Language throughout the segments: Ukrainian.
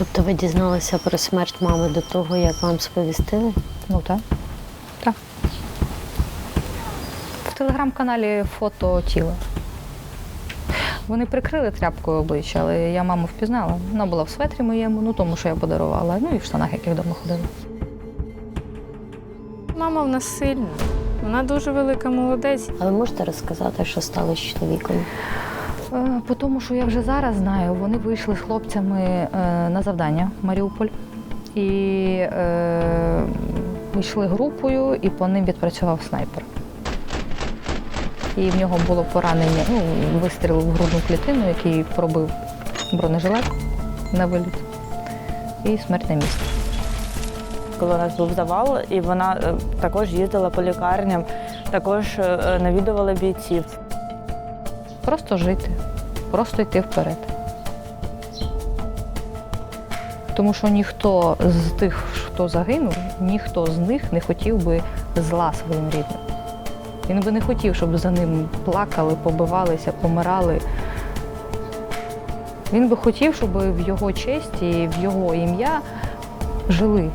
Тобто ви дізналися про смерть мами до того, як вам сповістили? Ну так. Так. В телеграм-каналі фото тіла. Вони прикрили тряпкою обличчя, але я маму впізнала. Вона була в светрі моєму, ну тому що я подарувала, ну і в штанах, яких вдома ходила. Мама в нас сильна. Вона дуже велика молодець. А ви можете розказати, що стало з чоловіком? Е, По тому, що я вже зараз знаю, вони вийшли з хлопцями е, на завдання в Маріуполь і е, йшли групою, і по ним відпрацював снайпер. І в нього було поранення, ну, вистріл в грудну клітину, який пробив бронежилет на виліт. І смерть на коли у нас був завал, і вона е, також їздила по лікарням, також навідувала бійців. Просто жити, просто йти вперед. Тому що ніхто з тих, хто загинув, ніхто з них не хотів би зла своїм рідним. Він би не хотів, щоб за ним плакали, побивалися, помирали. Він би хотів, щоб в його честь і в його ім'я жили.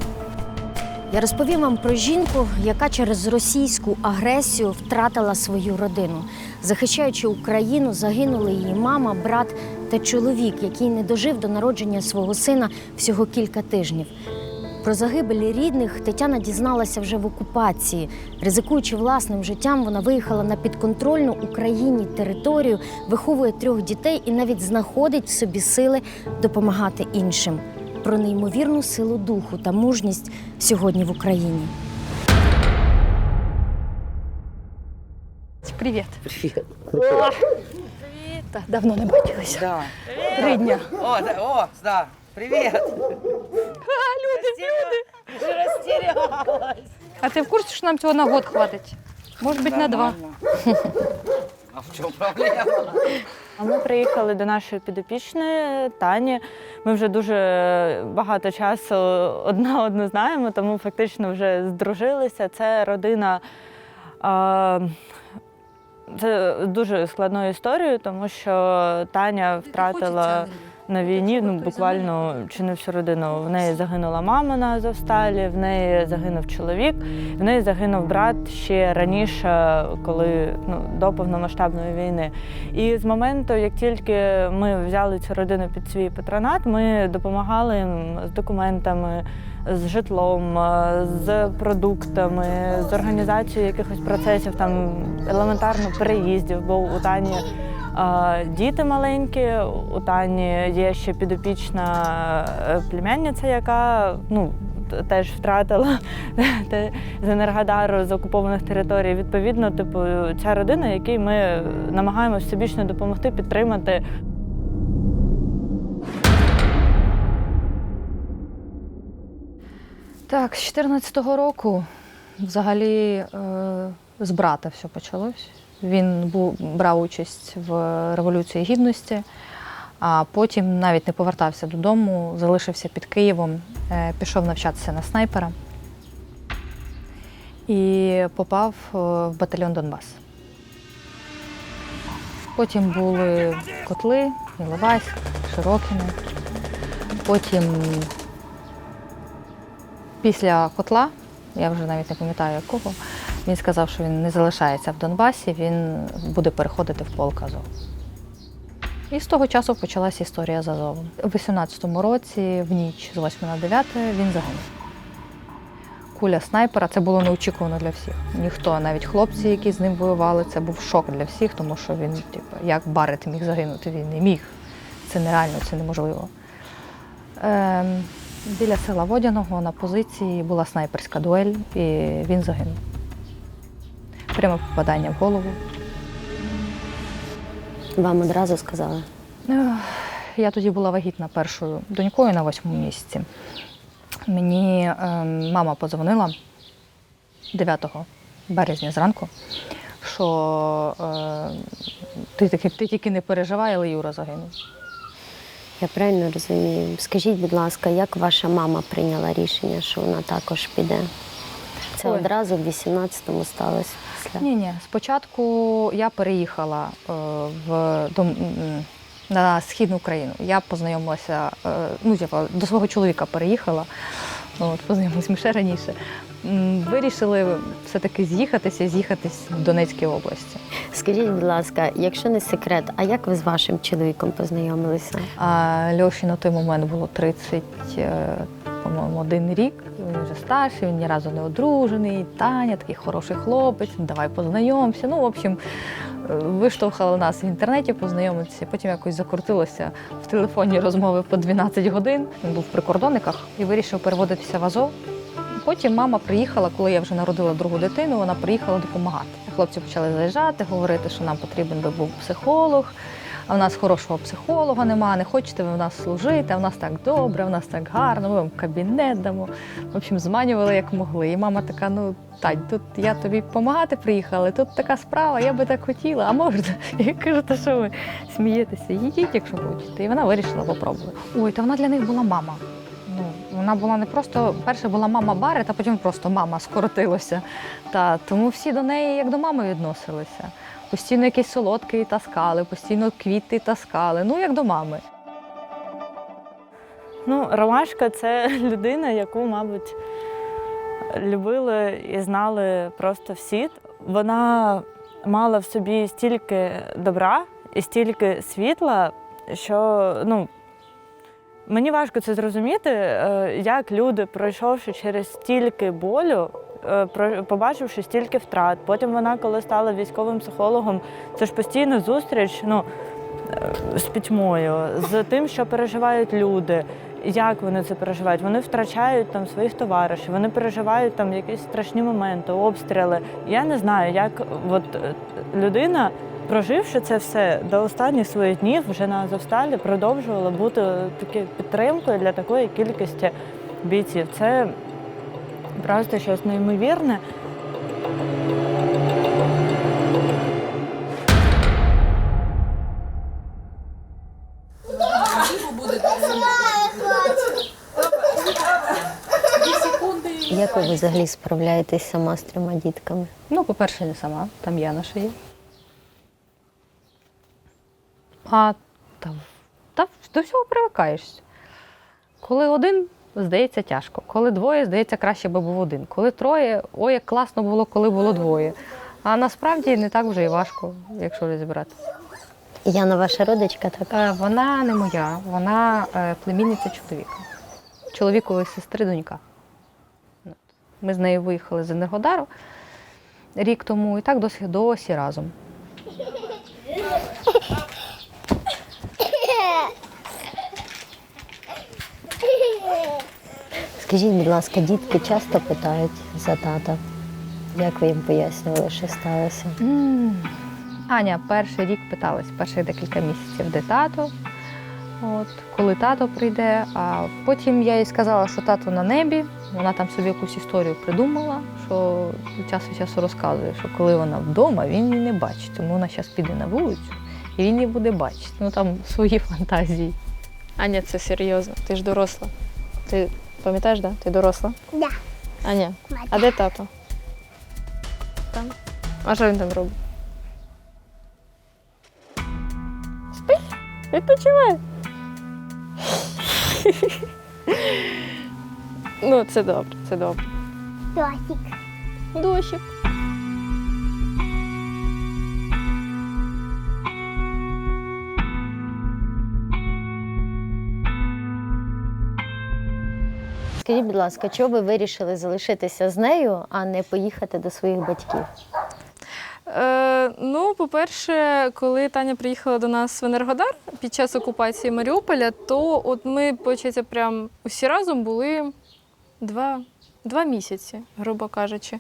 Я розповім вам про жінку, яка через російську агресію втратила свою родину. Захищаючи Україну, загинули її мама, брат та чоловік, який не дожив до народження свого сина всього кілька тижнів. Про загибелі рідних Тетяна дізналася вже в окупації. Ризикуючи власним життям, вона виїхала на підконтрольну Україні територію, виховує трьох дітей і навіть знаходить в собі сили допомагати іншим. Про неймовірну силу духу та мужність сьогодні в Україні. Привіт. Привіт. Так, давно не бачилися. Да. Три дня. О, да, о, да. Привіт. А, люди, люди. Растерялась. А ти в курсі, що нам цього на год хватить? Може бути на два. А в чому проблема? Ми приїхали до нашої підопічної Тані. Ми вже дуже багато часу одна одну знаємо, тому фактично вже здружилися. Це родина. а, Це дуже складною історією, тому що Таня втратила на війні ну, буквально чи не всю родину. В неї загинула мама на Азовсталі, в неї загинув чоловік, в неї загинув брат ще раніше, коли ну, до повномасштабної війни. І з моменту, як тільки ми взяли цю родину під свій патронат, ми допомагали їм з документами, з житлом, е, з продуктами, з організацією якихось процесів, там елементарно переїздів, бо у Тані. е, Діти маленькі, у Тані є ще підопічна е, племянниця, яка ну, теж втратила з Енергодару з окупованих територій. Відповідно, типу, ця родина, якій ми намагаємося всебічно допомогти, підтримати. Так, з 14-го року взагалі е, з брата все почалось. Він був, брав участь в Революції Гідності, а потім навіть не повертався додому, залишився під Києвом, е, пішов навчатися на снайпера і попав е, в батальйон Донбас. Потім були котли, Іловайськ, Широкине. Потім після котла, я вже навіть не пам'ятаю якого, він сказав, що він не залишається в Донбасі, він буде переходити в полк Азов. І з того часу почалася історія з Азовом. У 18-му році, в ніч з 8 на 9, він загинув. Куля снайпера це було неочікувано для всіх. Ніхто, навіть хлопці, які з ним воювали, це був шок для всіх, тому що він, типу, як Барет міг загинути, він не міг. Це нереально, це неможливо. Ем, біля села Водяного на позиції була снайперська дуель, і він загинув. Пряме попадання в голову. Вам одразу сказали. Я тоді була вагітна першою донькою на восьмому місяці. Мені ем, мама подзвонила 9 березня зранку, що е, ти, таки- ти тільки не переживай, але Юра загинув. Я правильно розумію. Скажіть, будь ласка, як ваша мама прийняла рішення, що вона також піде? Це Ой. одразу в 18-му сталося після. Ні, ні. Спочатку я переїхала е, в до на східну Україну. Я познайомилася, е, ну, типу, до свого чоловіка переїхала, от, познайомилися ми ще раніше. Вирішили все-таки з'їхатися, з'їхатись в Донецькій області. Скажіть, будь ласка, якщо не секрет, а як ви з вашим чоловіком познайомилися? А Льоші на той момент було 30, е, по-моєму, один рік. Він вже старший, він ні разу не одружений. Таня, такий хороший хлопець, давай познайомся. Ну, в общем, е, виштовхали нас в інтернеті познайомитися. Потім якось закрутилося в телефонні розмови по 12 годин. Він був в прикордонниках і вирішив переводитися в Азов. Потім мама приїхала, коли я вже народила другу дитину, вона приїхала допомагати. Хлопці почали заїжджати, говорити, що нам потрібен би був психолог. А в нас хорошого психолога нема, не хочете ви в нас служити, а в нас так добре, в нас так гарно, ми вам кабінет дамо. В общем, зманювали як могли. І мама така: ну Тань, тут я тобі допомагати приїхала, тут така справа, я би так хотіла, а можна? Я кажу, та що ви смієтеся? Їдіть, якщо хочете. І вона вирішила попробувати. Ой, та вона для них була мама. Вона була не просто перша була мама Барет, а потім просто мама скоротилося. Та тому всі до неї як до мами відносилися. Постійно якісь солодкі таскали, постійно квіти таскали. Ну як до мами. Ну, Ромашка це людина, яку, мабуть, любили і знали просто всі. Вона мала в собі стільки добра і стільки світла, що ну, мені важко це зрозуміти, е, як люди, пройшовши через стільки болю, е, побачивши стільки втрат. Потім вона, коли стала військовим психологом, це ж постійно зустріч. Ну, з пітьмою, з тим, що переживають люди, як вони це переживають. Вони втрачають там своїх товаришів, вони переживають там якісь страшні моменти, обстріли. Я не знаю, як от е, людина, проживши це все до останніх своїх днів, вже на Азовсталі продовжувала бути такою підтримкою для такої кількості бійців. Це просто щось неймовірне. Як ви взагалі справляєтесь сама з трьома дітками? Ну, по-перше, не сама, там Яна ще є. А та, та до всього привикаєшся. Коли один, здається, тяжко. Коли двоє, здається, краще би був один. Коли троє, ой, як класно було, коли було двоє. А насправді не так вже і важко, якщо розібрати. Яна ваша родичка, так? Е, Вона не моя, вона е, племінниця чоловіка. Чоловікової сестри донька. Ми з нею виїхали з Енергодару рік тому і так досі досі разом. Скажіть, будь ласка, дітки часто питають за тата. Як ви їм пояснювали, що сталося? Аня перший рік питалась, перших декілька місяців, де тато. От, коли тато прийде, а потім я їй сказала, що тато на небі. Вона там собі якусь історію придумала, що час від часу розказує, що коли вона вдома, він її не бачить. Тому вона зараз піде на вулицю і він її буде бачити. Ну там свої фантазії. Аня, це серйозно. Ти ж доросла. Ти пам'ятаєш, да? Ти доросла? Да. Аня, а де тато? Там. А що він там робить? Спить? Відпочиває. ну, це добре, це добре. Досик. Дощик. Скажіть, будь ласка, чого ви вирішили залишитися з нею, а не поїхати до своїх батьків? Е, ну, по-перше, коли Таня приїхала до нас в Енергодар під час окупації Маріуполя, то от ми, виходить, прям усі разом були два, два місяці, грубо кажучи.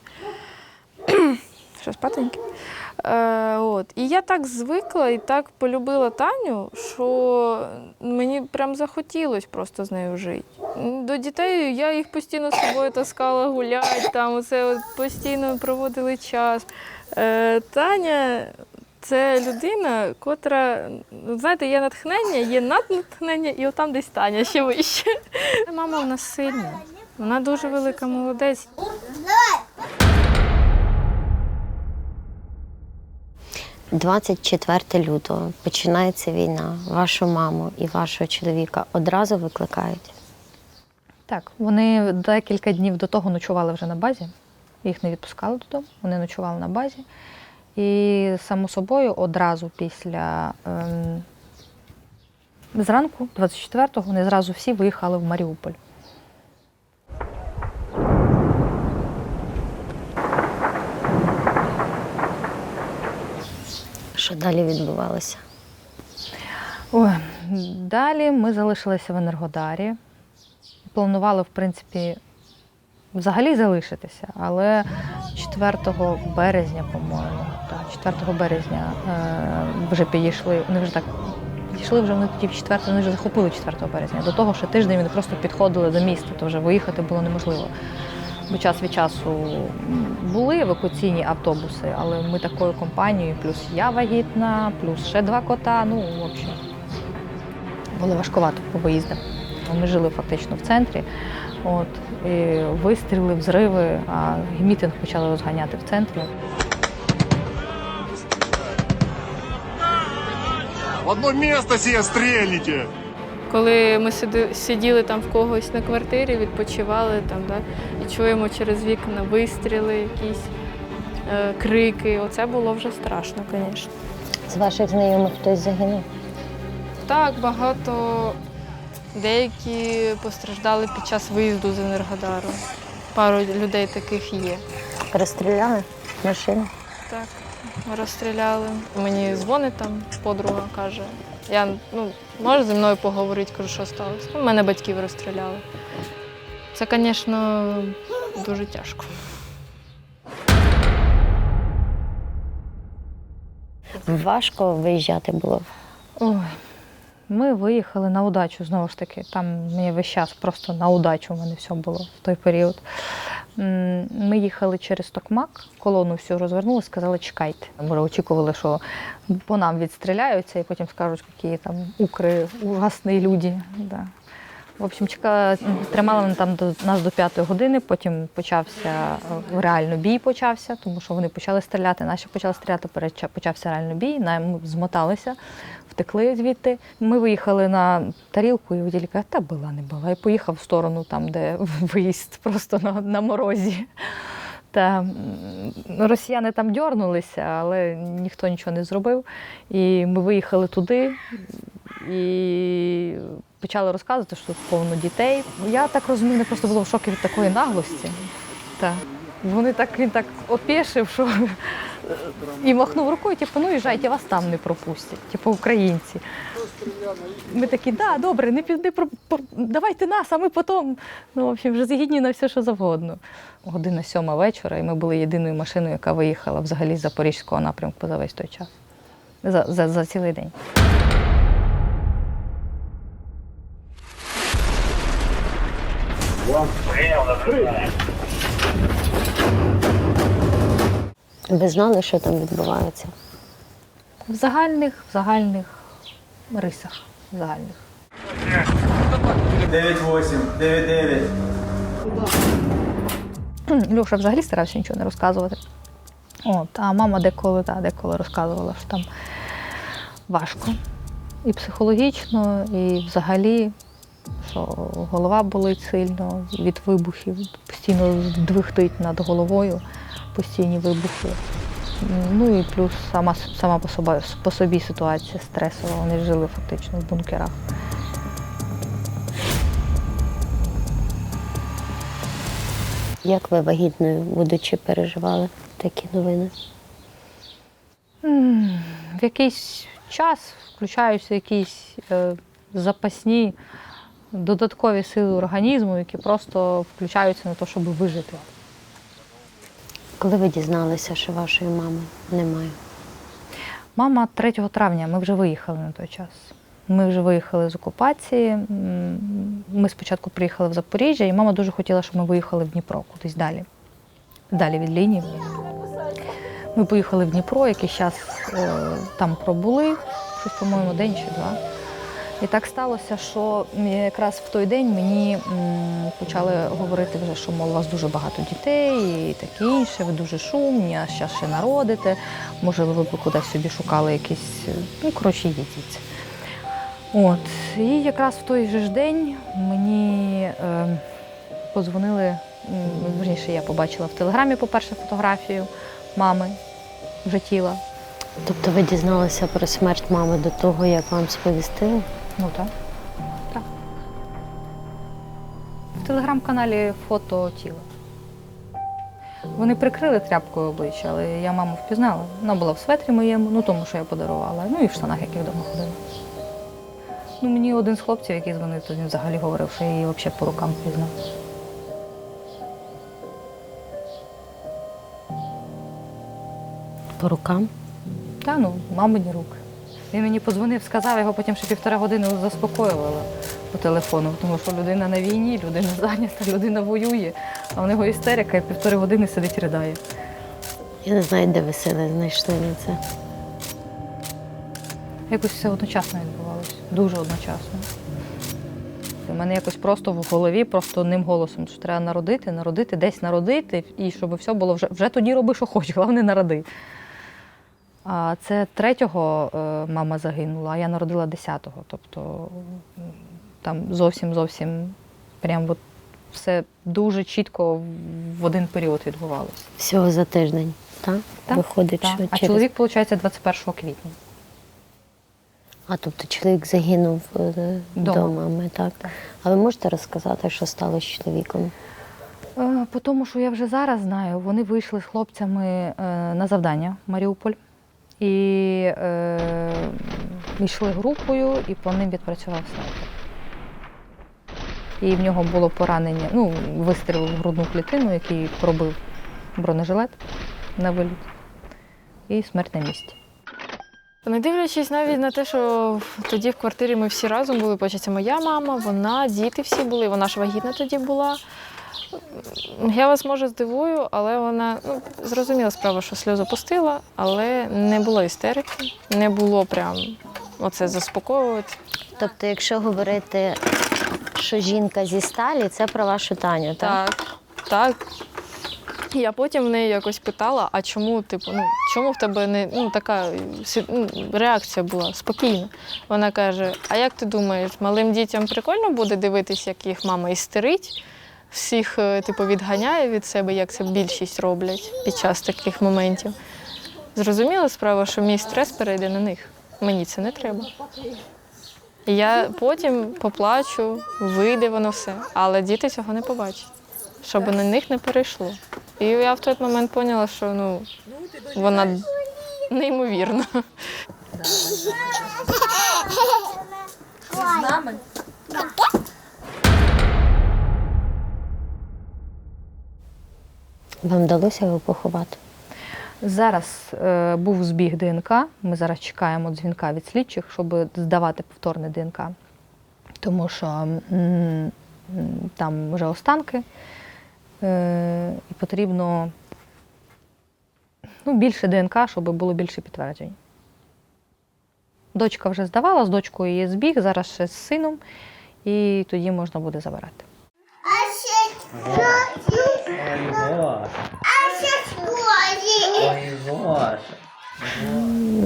Що, спатеньки? Е, от. І я так звикла і так полюбила Таню, що мені прям захотілося просто з нею жити. До дітей я їх постійно з собою таскала гуляти, там оце от постійно проводили час. Е, Таня це людина, котра, знаєте, є натхнення, є наднатхнення, і отам десь Таня ще вище. Мама в нас сильна. Вона дуже велика молодець. 24 лютого починається війна. Вашу маму і вашого чоловіка одразу викликають. Так, вони декілька днів до того ночували вже на базі. Їх не відпускали додому, вони ночували на базі. І само собою одразу після ем, зранку, 24-го, вони зразу всі виїхали в Маріуполь. Що далі відбувалося? Ой, далі ми залишилися в Енергодарі. Планували, в принципі, взагалі залишитися, але 4 березня, по-моєму, так, 4 березня е, вже підійшли, вони вже так підійшли вже вони тоді в 4, вони вже захопили 4 березня. До того, що тиждень вони просто підходили до міста, то вже виїхати було неможливо. Бо час від часу були евакуаційні автобуси, але ми такою компанією, плюс я вагітна, плюс ще два кота. Ну, в общем, було важкувато по виїздам. Ми жили фактично в центрі. От, і вистріли, взриви, а мітинг почали розганяти в центрі. В одно место себе стрельните! Коли ми сиділи там в когось на квартирі, відпочивали там, да, і чуємо через вікна вистріли, якісь е, крики. Оце було вже страшно, звісно. З ваших знайомих хтось загинув? Так, багато деякі постраждали під час виїзду з Енергодару. Пару людей таких є. Розстріляли машину? Так, розстріляли. Мені дзвонить там подруга, каже. Я ну, можеш зі мною поговорити, кажу, що сталося. Ну, мене батьків розстріляли. Це, звісно, дуже тяжко. Важко виїжджати було. Ой, ми виїхали на удачу знову ж таки. Там мені весь час просто на удачу в мене все було в той період. Ми їхали через Токмак, колону всю розвернули, сказали, чекайте. Ми очікували, що по нам відстріляються і потім скажуть, які там укри, ужасні люди. Да. В общем, чека... тримали вони там до нас до п'ятої години, потім почався е, реально бій почався, тому що вони почали стріляти, наші почали стріляти, почався реально бій, нам змоталися, втекли звідти. Ми виїхали на тарілку і водій та була, не була. І поїхав в сторону, там, де виїзд, просто на, на морозі. Та росіяни там дьорнулися, але ніхто нічого не зробив. І ми виїхали туди і почали розказувати, що тут повно дітей. Я так розумію, вони просто було в шокі від такої наглості. Та. Вони так, він так опішив, що і махнув рукою, типу, ну їжджайте, вас там не пропустять, типу українці. Ми такі, да, добре, не, не давайте нас, а ми потім. Ну, в общем, вже згідні на все, що завгодно. Година сьома вечора, і ми були єдиною машиною, яка виїхала взагалі з запорізького напрямку за весь той час. За, за, за цілий день. Ви знали, що там відбувається? В загальних, в загальних рисах. В загальних. 9-8, 9-9. Льоша взагалі старався нічого не розказувати. От, а мама деколи, та, деколи розказувала, що там важко. І психологічно, і взагалі, що голова болить сильно від вибухів, постійно двихтить над головою, постійні вибухи. Ну і плюс сама, сама по, собі, по собі ситуація стресова. Вони жили фактично в бункерах. Як ви вагітною, будучи, переживали такі новини? В якийсь час включаються якісь е, запасні додаткові сили організму, які просто включаються на те, щоб вижити. Коли ви дізналися, що вашої мами немає? Мама 3 травня, ми вже виїхали на той час. Ми вже виїхали з окупації. Ми спочатку приїхали в Запоріжжя, і мама дуже хотіла, щоб ми виїхали в Дніпро, кудись далі. Далі від лінії. Ми поїхали в Дніпро, якийсь час е, там пробули, щось, по-моєму, день чи два. І так сталося, що якраз в той день мені почали говорити вже, що мол, у вас дуже багато дітей і таке інше, ви дуже шумні, а зараз ще народите. Може, ви б кудись собі шукали якісь, ну, коротше, звідси. От. І якраз в той же ж день мені е, подзвонили, верніше, я побачила в телеграмі, по-перше, фотографію мами вже тіла. Тобто ви дізналися про смерть мами до того, як вам сповістили? Ну так. так. В телеграм-каналі фото тіла. Вони прикрили тряпкою обличчя, але я маму впізнала. Вона була в светрі моєму, ну тому, що я подарувала, ну і в штанах, яких вдома ходила. Ну, мені один з хлопців, який дзвонив, то він взагалі говорив, що я її взагалі по рукам пізнав. По рукам? Та ну, мамині руки. Він мені подзвонив, сказав, його потім ще півтора години заспокоювала по телефону, тому що людина на війні, людина зайнята, людина воює, а в нього істерика і півтори години сидить ридає. Я не знаю, де ви сили знайшли на це. Якось все одночасно відбувалося, дуже одночасно. У мене якось просто в голові, просто одним голосом, що треба народити, народити, десь народити, і щоб все було вже, вже тоді роби, що хочеш, головне народи. А це третього е, мама загинула, а я народила десятого. Тобто там зовсім зовсім прям от все дуже чітко в один період відбувалося. Всього за тиждень, так? Так, Виходить, Так. що А через... чоловік, виходить, 21 квітня. А тобто чоловік загинув е, Дома. до мами, так? Так. А ви можете розказати, що стало з чоловіком? Е, По тому, що я вже зараз знаю, вони вийшли з хлопцями на завдання в Маріуполь і е, йшли групою, і по ним відпрацював снайпер. І в нього було поранення, ну, вистріл в грудну клітину, який пробив бронежилет на виліт, і смерть на місці. Не дивлячись навіть на те, що тоді в квартирі ми всі разом були, початься моя мама, вона, діти всі були, вона ж вагітна тоді була. Я вас може здивую, але вона ну, зрозуміла справа, що сльозу пустила, але не було істерики, не було прям оце заспокоювати. Тобто, якщо говорити, що жінка зі сталі, це про вашу Таню, так? Так, так. Я потім в неї якось питала, а чому, типу, ну чому в тебе не ну, така ну, реакція була спокійна. Вона каже: А як ти думаєш, малим дітям прикольно буде дивитися, як їх мама істерить, всіх е, типу, відганяє від себе, як це більшість роблять під час таких моментів. Зрозуміла справа, що мій стрес перейде на них. Мені це не треба. Я потім поплачу, вийде воно все, але діти цього не побачать, щоб на них не перейшло. І я в той момент поняла, що ну, вона неймовірна. Вам вдалося його поховати? Зараз е, був збіг ДНК. Ми зараз чекаємо дзвінка від слідчих, щоб здавати повторне ДНК. Тому що м, м, там вже останки, е, і потрібно ну, більше ДНК, щоб було більше підтверджень. Дочка вже здавала, з дочкою є збіг, зараз ще з сином, і тоді можна буде забирати.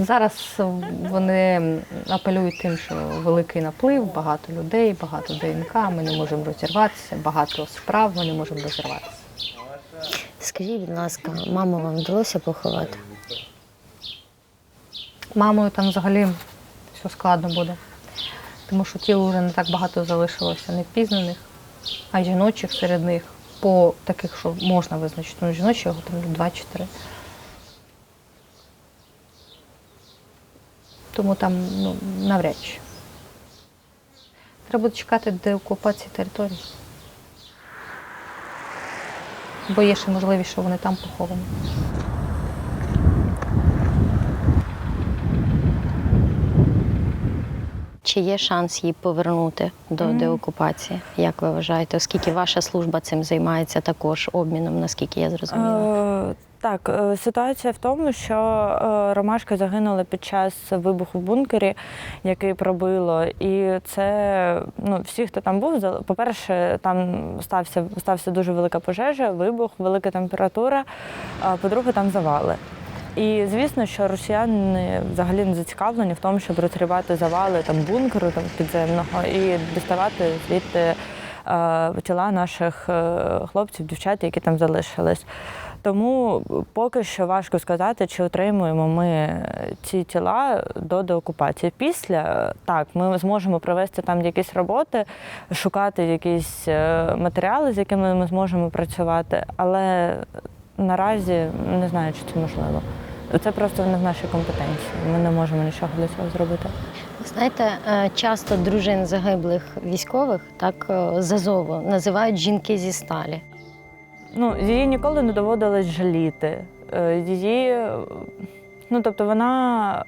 Зараз вони апелюють тим, що великий наплив, багато людей, багато ДНК, ми не можемо розірватися, багато справ ми не можемо розірватися. Скажіть, будь ласка, маму вам вдалося поховати? Мамою там взагалі все складно буде, тому що тіл вже не так багато залишилося не впізнаних, а жіночих серед них, по таких, що можна визначити. Ну, жіночого там 2-4. Тому там ну, навряд чи. Треба чекати деокупації території. Бо є ще можливість, що вони там поховані. Чи є шанс її повернути до деокупації? Як ви вважаєте? Оскільки ваша служба цим займається також обміном, наскільки я зрозуміла? Е, Так, е, ситуація в тому, що е, Ромашка загинула під час вибуху в бункері, який пробило. І це ну, всі, хто там був, по-перше, там стався, стався дуже велика пожежа, вибух, велика температура, а по-друге, там завали. І звісно, що росіяни взагалі не зацікавлені в тому, щоб розривати завали там бункеру там, підземного і доставати звідти е, тіла наших е, хлопців, дівчат, які там залишились. Тому поки що важко сказати, чи отримуємо ми ці тіла до деокупації. Після так, ми зможемо провести там якісь роботи, шукати якісь е, матеріали, з якими ми зможемо працювати, але наразі не знаю, чи це можливо. Це просто не в нашій компетенції. Ми не можемо нічого для цього зробити. Знаєте, е, часто дружин загиблих військових, так е, з Азову, називають жінки зі сталі. Ну, її ніколи не доводилось жаліти. Е, Її, ну тобто вона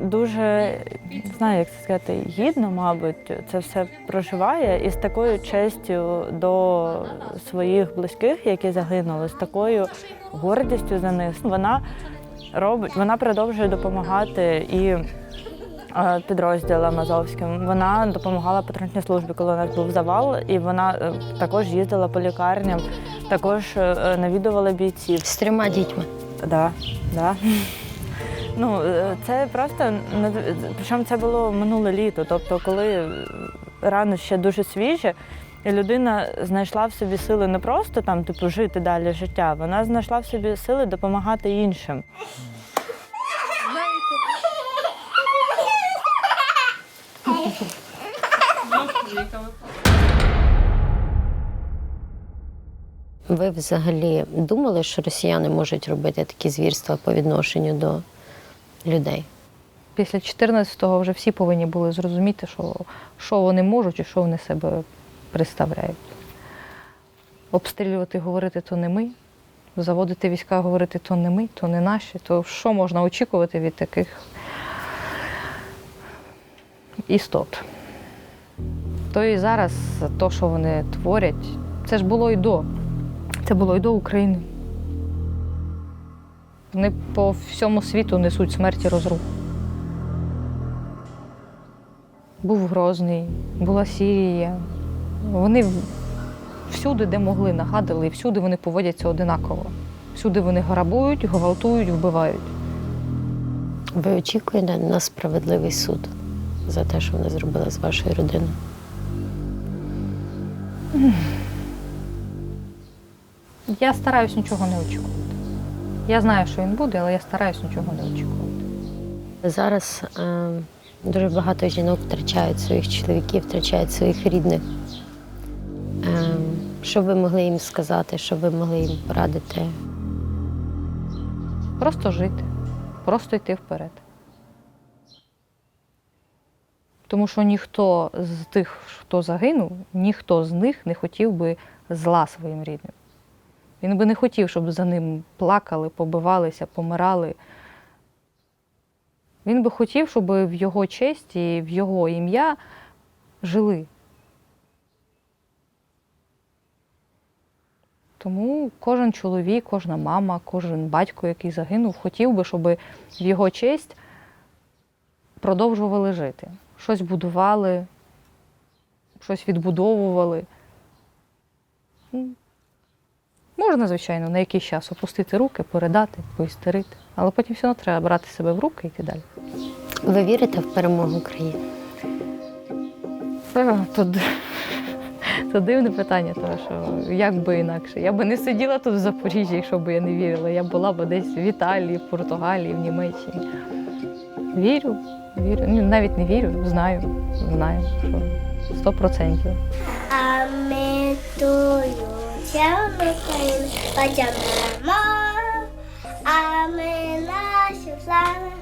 дуже, не знаю, як це сказати, гідно, мабуть, це все проживає і з такою честю до своїх близьких, які загинули, з такою гордістю за них. Вона робить, вона продовжує допомагати і е, підрозділам азовським. Вона допомагала патрульній службі, коли у нас був завал, і вона е, також їздила по лікарням, також е, навідувала бійців. З трьома дітьми. Да, да. Ну, е, це просто причому це було минуле літо. Тобто, коли рани ще дуже свіжі, і людина знайшла в собі сили не просто там, типу, жити далі життя, вона знайшла в собі сили допомагати іншим. Ви взагалі думали, що росіяни можуть робити такі звірства по відношенню до людей? Після 14-го вже всі повинні були зрозуміти, що, що вони можуть і що вони себе представляють. Обстрілювати, говорити то не ми, заводити війська, говорити то не ми, то не наші. То що можна очікувати від таких істот? То і зараз то, що вони творять, це ж було і до. Це було і до України. Вони по всьому світу несуть смерть і розруху. Був Грозний, була Сірія. Вони всюди, де могли, нагадали, і всюди вони поводяться одинаково. Всюди вони грабують, гвалтують, вбивають. Ви очікуєте на справедливий суд за те, що вони зробили з вашою родиною? Я стараюсь нічого не очікувати. Я знаю, що він буде, але я стараюсь нічого не очікувати. Зараз е, дуже багато жінок втрачають своїх чоловіків, втрачають своїх рідних. Е, що ви могли їм сказати, що ви могли їм порадити? Просто жити, просто йти вперед. Тому що ніхто з тих, хто загинув, ніхто з них не хотів би зла своїм рідним. Він би не хотів, щоб за ним плакали, побивалися, помирали. Він би хотів, щоб в його честь і в його ім'я жили. Тому кожен чоловік, кожна мама, кожен батько, який загинув, хотів би, щоб в його честь продовжували жити. Щось будували, щось відбудовували. Можна, звичайно, на якийсь час опустити руки, передати, поістерити, але потім все одно треба брати себе в руки і йти далі. Ви вірите в перемогу України? Е, д- то дивне питання, тому що як би інакше. Я би не сиділа тут в Запоріжжі, якщо б я не вірила. Я була б десь в Італії, в Португалії, в Німеччині. Вірю, вірю. Ну, навіть не вірю, знаю, знаю, що сто процентів. А ми тую Україну подякуємо, а ми нашу славу